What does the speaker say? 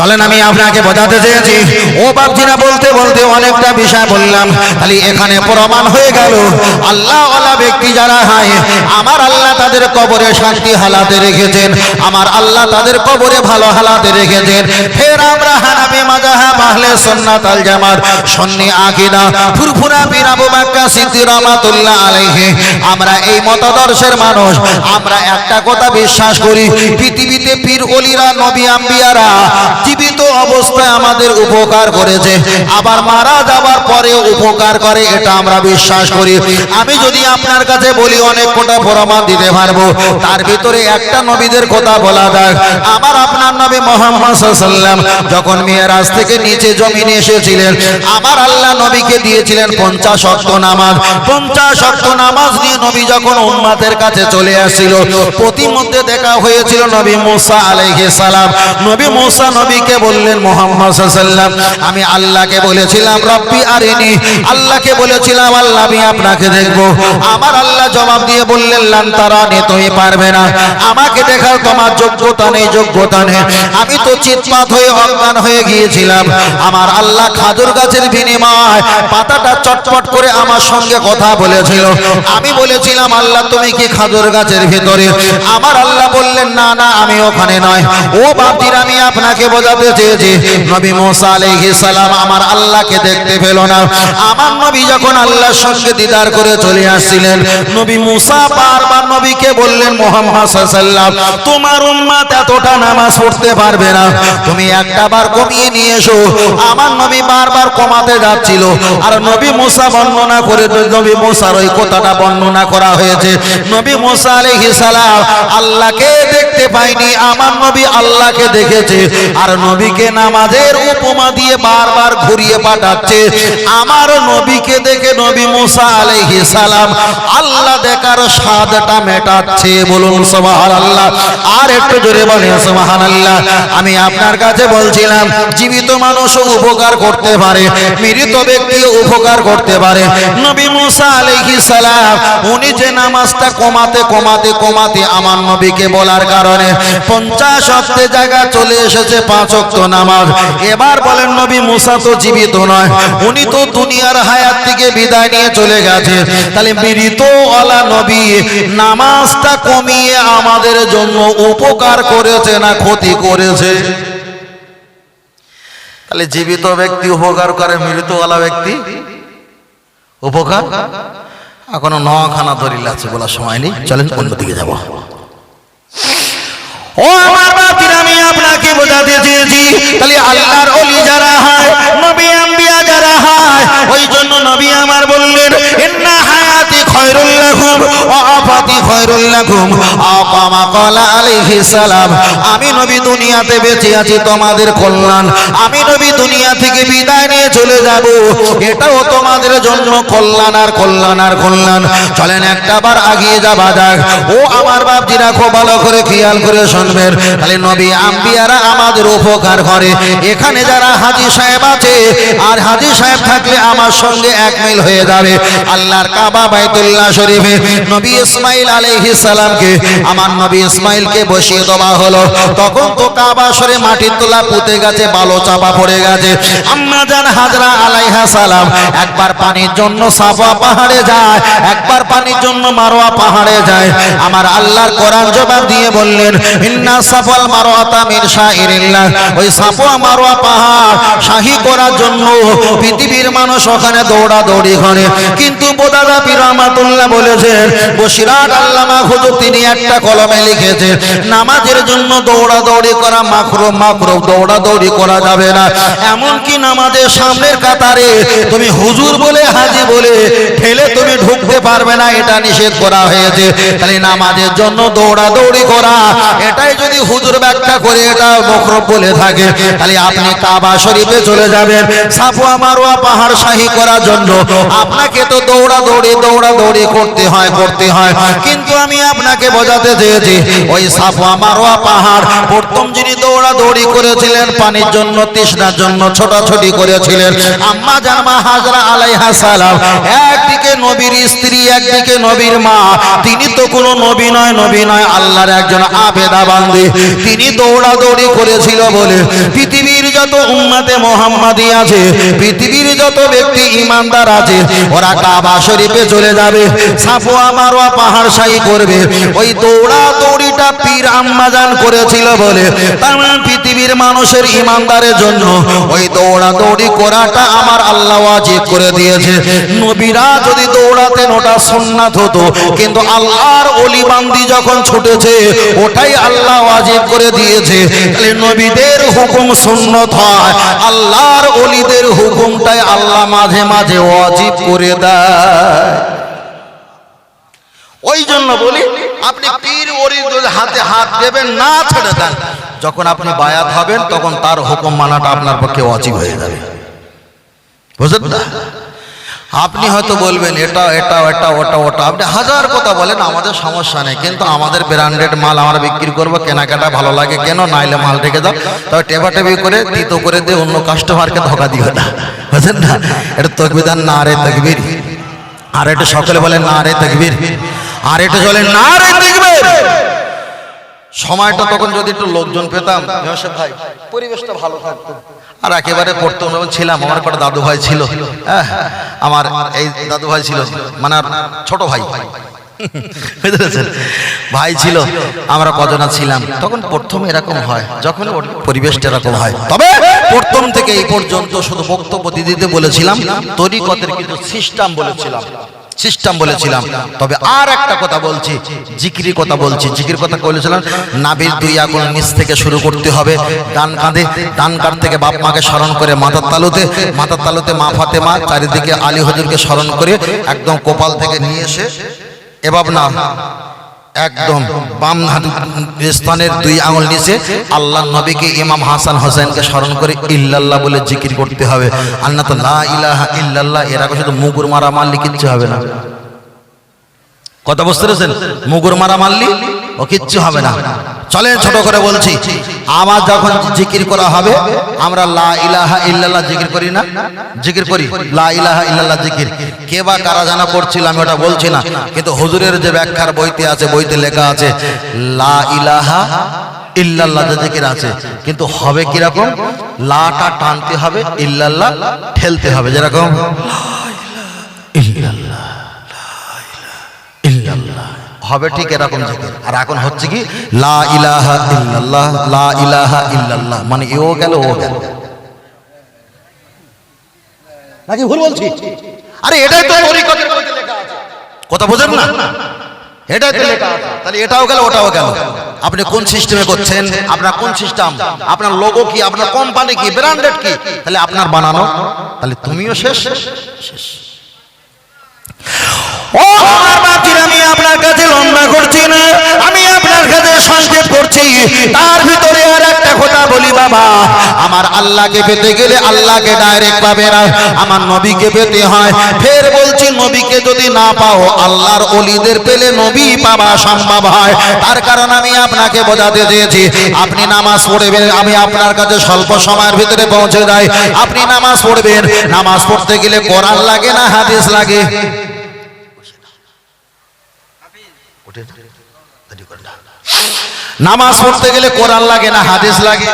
চলেন, আমি আপনাকে বোঝাতে চেয়েছি। ও বাপজিরা বলতে বলতে অনেকটা বিষয় বললাম। খালি এখানে প্রমাণ হয়ে গেল। আল্লাহ আল্লাহ ব্যক্তি যারা হয়, আমার আল্লাহ তাদের কবরে শান্তি হালাতে রেখেছেন। আমার আল্লাহ তাদের কবরে ভালো হালাতে রেখেছেন। ফের আমরা হানাবি মাজাহা মাহলে সুন্নাত আল ফুরফুরা পীর আবু সিদ্দিক রহমাতুল্লাহ আলাইহি। আমরা এই মতাদর্শের মানুষ, আমরা একটা কথা বিশ্বাস করি, পৃথিবীতে পীর ওলিরা, নবী আম্বিয়ারা জীবিত অবস্থায় আমাদের উপকার করেছে। আবার মারা যাবার পরে উপকার করে, এটা আমরা বিশ্বাস করি। আমি যদি আপনার কাছে বলি, অনেক কোটা প্রমাণ দিতে পারব। তার ভিতরে একটা নবীদের কথা বলা যাক। আমার আপনার নবী মোহাম্মদ সাল্লাম যখন মেয়েরাজ থেকে নিচে জমিনে এসেছিলেন। আমার আল্লাহ নবীকে দিয়েছিলেন পঞ্চাশ অক্ট নামাজ। পঞ্চাশ অক্ট নামাজ নিয়ে নবী যখন উম্মাদের কাছে চলে আসছিল, প্রতিমধ্যে দেখা হয়েছিল নবী মুসা আলাইহিস সালাম। নবী মুসা নবীকে বললেন, মোহাম্মদ সাল্লাম আমি আল্লাহকে বলেছিলাম, রব্বি আরিনি। আল্লাহকে বলেছিলাম, আল্লাহ, আমি আপনাকে দেখব। আমার আল্লাহ জবাব দিয়ে বললেন লান্তারানি তুমি পারবে না। আমাকে দেখার তোমার যোগ্যতা নেই যোগ্যতা নেই। আমি তো চিৎপাত হয়ে অজ্ঞান হয়ে গিয়েছিলাম। আমার আল্লাহ খাজুর গাছের বিনিময় পাতাটা চটপট করে আমার সঙ্গে কথা বলেছিল। আমি বলেছিলাম, আল্লাহ, তুমি কি খাজুর গাছের ভিতরে? আমার আল্লাহ বললেন, না না, আমি ওখানে নয়। ও বাপজির আমি আপনাকে বোঝাতে চেয়েছি। নবী মোসা আলাইহিস সালাম আমার আল্লাহকে দেখতে পেল না। আমার নবী যখন আল্লাহর সঙ্গে দিদার করে চলে আসছিলেন, নবী মুসা বারবার নবীকে বললেন, মোহাম্মদ তোমার উম্মাত এতটা নামাজ পড়তে পারবে না। তুমি একটা বার কমিয়ে নিয়ে এসো। আমার নবী বারবার কমাতে যাচ্ছিল। আর নবী মুসা বর্ণনা করে নবী মুসার ওই কথাটা বর্ণনা করা হয়েছে। নবী মুসা আলাইহিস সালাম আল্লাহকে দেখতে পাইনি আমার নবী আল্লাহকে দেখেছে। আর নবীকে নামাজের উপমা দিয়ে বারবার ঘুরিয়ে পাঠাচ্ছে। আমার নবীকে দেখে নবী মুসা আলাইহিস সালাম আল্লাহ দেখার স্বাদটা মেটাচ্ছে। বলুন সুবহানাল্লাহ। আর একটু জোরে বলেন সুবহানাল্লাহ। আমি আপনার কাছে বলছিলাম, জীবিত মানুষও উপকার করতে পারে, মৃত ব্যক্তিও উপকার করতে পারে। নবী মুসা আলাইহিস সালাম, উনি যে নামাজটা কমাতে কমাতে কমাতে আমার নবীকে বলার কারণে পঞ্চাশ অক্টে জায়গা চলে এসেছে পাঁচ অক্ট নামাজ। এবার বলেন, নবী মুসা তো জীবিত নয়, উনি তো দুনিয়ার হায়াত থেকে বিদায় নিয়ে চলে গেছে। তাহলে মৃত ওয়ালা নবী নামাজটা কমিয়ে আমাদের জন্য উপকার করেছে না ক্ষতি করেছে? তাহলে জীবিত ব্যক্তি, উপকার করে মৃতওয়ালা ব্যক্তি। উপকার? এখনও নখানা ধরিল আছে বলার সময় নেই। চলেন অন্যদিকে যাব। ও আমার বাপির আমি আপনাকে বোঝাতে চেয়েছি তাহলে আল্লাহর অলি যারা হয় নবী আম্বিয়া যারা হয় ওই জন্য নবী আমার বললেন ইন্না হায়াতি খয়রুল লাকুম ওয়া আফাতি খয়রুল সালাম। আমি নবী দুনিয়াতে বেঁচে আছি, তোমাদের কল্যাণ। আমি নবী দুনিয়া থেকে বিদায় নিয়ে চলে যাব। এটাও তোমাদের জন্য কল্যাণ আর কল্যাণ আর কল্যাণ। চলেন একটা বার আগিয়ে যাবা যাক ও আমার বাপজিরা খুব ভালো করে খেয়াল করে শুনবেন। তাহলে নবী আম্বিয়ারা আমাদের উপকার করে। এখানে যারা হাজি সাহেব আছে, আর হাজি সাহেব থাকলে আমার সঙ্গে এক মিল হয়ে যাবে। আল্লাহর কাবা বাইতুল্লাহ শরীফে নবী ইসমাইল আলাইহিস সালামকে, আমার নবী ইসমাইলকে বসিয়ে দেওয়া হলো। তখন তো কাবা সরে মাটির তোলা পুঁতে গেছে, বালো চাপা পড়ে গেছে। আম্মা জান হাজরা আলাইহা সালাম, একবার পানির জন্য সাফা পাহাড়ে যায়, একবার পানির জন্য মারোয়া পাহাড়ে যায়। আমার আল্লাহর কোরআন জবাব দিয়ে বললেন, ইন্না সাফাল মারোয়াতা মিন শাইরিল্লাহ। ওই সাফা মারোয়া পাহাড় শাহী করার জন্য পৃথিবীর মানুষ ওখানে দৌড়াদৌড়ি করে। কিন্তু বোদাদা পিরামাতুল্লাহ বলেছেন বসিরাট আল্লামা হুজুর তিনি একটা কলমে লিখেছেন নামাজের জন্য দৌড়াদৌড়ি করা মাখরো মাখরো দৌড়াদৌড়ি করা যাবে না। এমনকি নামাজের সামনের কাতারে তুমি হুজুর বলে, হাজি বলে, ঠেলে তুমি ঢুকতে পারবে না, এটা নিষেধ করা হয়েছে। তাহলে নামাজের জন্য দৌড়াদৌড়ি করা, এটাই যদি হুজুর ব্যাখ্যা করে, এটা মকরব বলে থাকে। তাহলে আপনি কাবা শরীফে চলে যাবেন সাফুয়া মারোয়া পাহাড় শাহী করার জন্য। আপনাকে তো দৌড়াদৌড়ি দৌড়াদৌড়ি করতে হয় করতে হয়। কিন্তু আমি আপনাকে বোঝাতে চেয়েছি, ওই সাফা মারোয়া পাহাড়, প্রথম যিনি দৌড়াদৌড়ি করেছিলেন, পানির জন্য, তৃষ্ণার জন্য ছোটাছুটি করেছিলেন। আম্মা জানমা হাজরা আলাইহা একদিকে নবীর স্ত্রী, একদিকে নবীর মা। তিনি তো নবী নয় নবী নয়, আল্লাহর একজন আবেদা বান্দি। তিনি দৌড়াদৌড়ি করেছিল বলে পৃথিবীর যত আছে, পৃথিবীর যত ব্যক্তি ইমানদার আছে, ওরা কাবা শরীফে চলে যাবে সাফোয়া মারোয়া পাহাড় সাই করবে। ওই দৌড়া দৌড়িটা পীর আম্মাজান করেছিল বলে। মানে পৃথিবীর মানুষের ইমানদারের জন্য ওই দৌড়া দৌড়ি করাটা আমার আল্লাহ ওয়াজিব করে দিয়েছে। নবীরা যদি দৌড়াতেন, ওটা সুন্নাত হতো। কিন্তু আল্লাহর অলি বান্দি যখন ছুটেছে, ওটাই আল্লাহ ওয়াজিব করে দিয়েছে। তাহলে নবীদের হুকুম সুন্নত হয়। আল্লাহর অলিদের হুকুমটাই আল্লাহ মাঝে মাঝে ওয়াজিব করে দেয়। ওই জন্য বলি, আপনি পীর ওরির হাতে হাত দেবেন, না ছেড়ে দেন। যখন আপনি বায়াত হবেন, তখন তার হুকুম মানাটা আপনার পক্ষে অজীব হয়ে যাবে। বুঝলেন না? আপনি হয়তো বলবেন, এটা এটা এটা, ওটা ওটা। আপনি হাজার কথা বলেন, আমাদের সমস্যা নেই। কিন্তু আমাদের ব্র্যান্ডেড মাল আমরা বিক্রি করব, কেনাকাটা ভালো লাগে কেন? নাইলে মাল রেখে দাও। তবে টেবাটেবি করে, তিতো করে দিয়ে অন্য কাস্টমারকে ধোকা দিও না। বুঝলেন না? এটা তকবিদান না রে তকবির। আর এটা সকলে বলেন না রে তকবির। আর এটা চলে না রে তকবির। সময়টা তখন যদি একটু লোকজন পেতাম ভাই, পরিবেশটা ভালো থাকতো। আর একেবারে পড়তো ছিলাম, আমার কটা দাদু ভাই ছিল হ্যাঁ আমার এই দাদু ভাই ছিল মানে ছোট ভাই। ভাই ছিল, আমরা কজনা ছিলাম। তখন প্রথম এরকম হয়, যখন পরিবেশটা এরকম হয়। তবে প্রথম থেকে এই পর্যন্ত শুধু বক্তব্য দিতে বলেছিলাম, তরিকতের কিন্তু সিস্টেম বলেছিলাম। সিস্টেম বলেছিলাম। তবে আর একটা কথা বলছি জিকির কথা বলছি। জিকির কথা বলেছিলাম নাবির দুই আগুন নিচ থেকে শুরু করতে হবে, ডান কাঁধে, ডান কাঁধ থেকে বাপ মাকে স্মরণ করে মাথার তালুতে মাথার তালুতে মা ফাতে মা চারিদিকে আলী হজুরকে স্মরণ করে একদম কপাল থেকে নিয়ে এসে এবাব না একদম বাম স্থানের দুই আঙুল নিচে আল্লাহ নবীকে ইমাম হাসান হোসেনকে স্মরণ করে ইল্লাল্লাহ বলে জিকির করতে হবে। আল্লাহ তো লা ইলাহা ইল্লাল্লাহ, এর আগে শুধু মুগুর মারা মারলি কিচ্ছু হবে না। কথা বুঝতে পেরেছেন মুগুর মারা মারলি? ও কিচ্ছু হবে না। চলেন ছোট করে বলছি। আমার যখন জিকির করা হবে, আমরা লা ইলাহা ইল্লাল্লাহ জিকির করি না? জিকির করি? লা ইলাহা ইল্লাল্লাহ জিকির। কে বা কারা জানা পড়ছিল, আমি ওটা বলছি না। কিন্তু হুজুরের যে ব্যাখ্যার বইতে আছে, বইতে লেখা আছে, লা ইলাহা ইল্লাল্লাহ জিকির আছে। কিন্তু হবে কীরকম? লাটা টানতে হবে, ইল্লাল্লাহ ঠেলতে হবে, যেরকম ইল্লাল্লাহ ইল্লাল্লাহ হবে ঠিক এরকম জিকির আর এখন হচ্ছে কি লা ইলাহা ইল্লাল্লাহ লা ইলাহা ইল্লাল্লাহ মানে এও গেল ও গেল। নাকি ভুল বলছি? আরে এটাই তো কথা। বোঝেন না? এটাই তো লেখা তাহলে এটাও গেল ওটাও গেল। আপনি কোন সিস্টেমে করছেন? আপনার কোন সিস্টেম? আপনার লোগো কি? আপনার কোম্পানি কি? ব্র্যান্ডেড কি? তাহলে আপনার বানানো। তাহলে তুমিও শেষ? শেষ। ও আমার বাতির আমি আপনার কাছে লম্বা করছি না আমি আপনার কাছে সংক্ষেপ করছি তার ভিতরে আর একটা কথা বলি বাবা, আমার আল্লাহকে পেতে গেলে আল্লাহকে ডাইরেক্ট পাবে না, আমার নবীকে পেতে হয়। ফের বলছি, নবীকে যদি না পাও, আল্লাহর অলিদের পেলে নবী পাওয়া সম্ভব হয়। তার কারণ আমি আপনাকে বোঝাতে চেয়েছি, আপনি নামাজ পড়বেন, আমি আপনার কাছে স্বল্প সময়ের ভিতরে পৌঁছে যাই। আপনি নামাজ পড়বেন, নামাজ পড়তে গেলে কোরআন লাগে না হাদিস লাগে? নামাজ পড়তে গেলে কোরআন লাগে না হাদিস লাগে।